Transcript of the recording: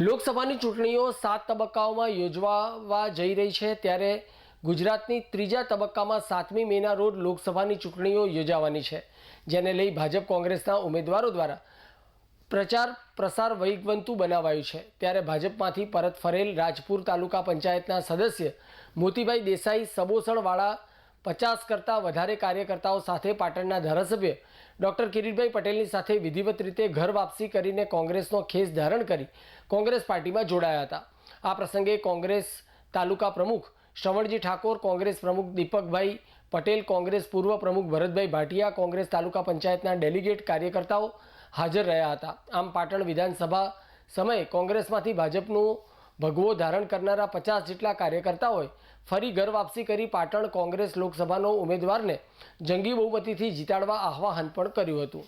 લોકસભાની ચૂંટણીઓ સાત તબક્કાઓમાં યોજવા જઈ રહી છે, ત્યારે ગુજરાતની ત્રીજા તબક્કામાં સાતમી મેના રોજ લોકસભાની ચૂંટણીઓ યોજાવાની છે, જેને લઈ ભાજપ કોંગ્રેસના ઉમેદવારો દ્વારા પ્રચાર પ્રસાર વૈગવંતુ બનાવાયું છે. ત્યારે ભાજપમાંથી પરત ફરેલ રાજપુર તાલુકા પંચાયતના સદસ્ય મોતીભાઈ દેસાઈ, સબોસણવાળા પચાસ કરતાં વધારે કાર્યકર્તાઓ સાથે પાટણના ધારાસભ્ય ડૉક્ટર કિરીટભાઈ પટેલની સાથે વિધિવત રીતે ઘર વાપસી કરીને કોંગ્રેસનો ખેસ ધારણ કરી કોંગ્રેસ પાર્ટીમાં જોડાયા હતા. આ પ્રસંગે કોંગ્રેસ તાલુકા પ્રમુખ શ્રવણજી ઠાકોર, કોંગ્રેસ પ્રમુખ દીપકભાઈ પટેલ, કોંગ્રેસ પૂર્વ પ્રમુખ ભરતભાઈ ભાટિયા, કોંગ્રેસ તાલુકા પંચાયતના ડેલિગેટ કાર્યકર્તાઓ હાજર રહ્યા હતા. આમ પાટણ વિધાનસભા સમયે કોંગ્રેસમાંથી ભાજપનું ભગવો ધારણ કરનારા પચાસ જેટલા કાર્યકર્તાઓએ ફરી ઘર વાપસી કરી પાટણ કોંગ્રેસ લોકસભાનો ઉમેદવારને જંગી બહુમતીથી જીતાડવા આહ્વાન પણ કર્યું હતું.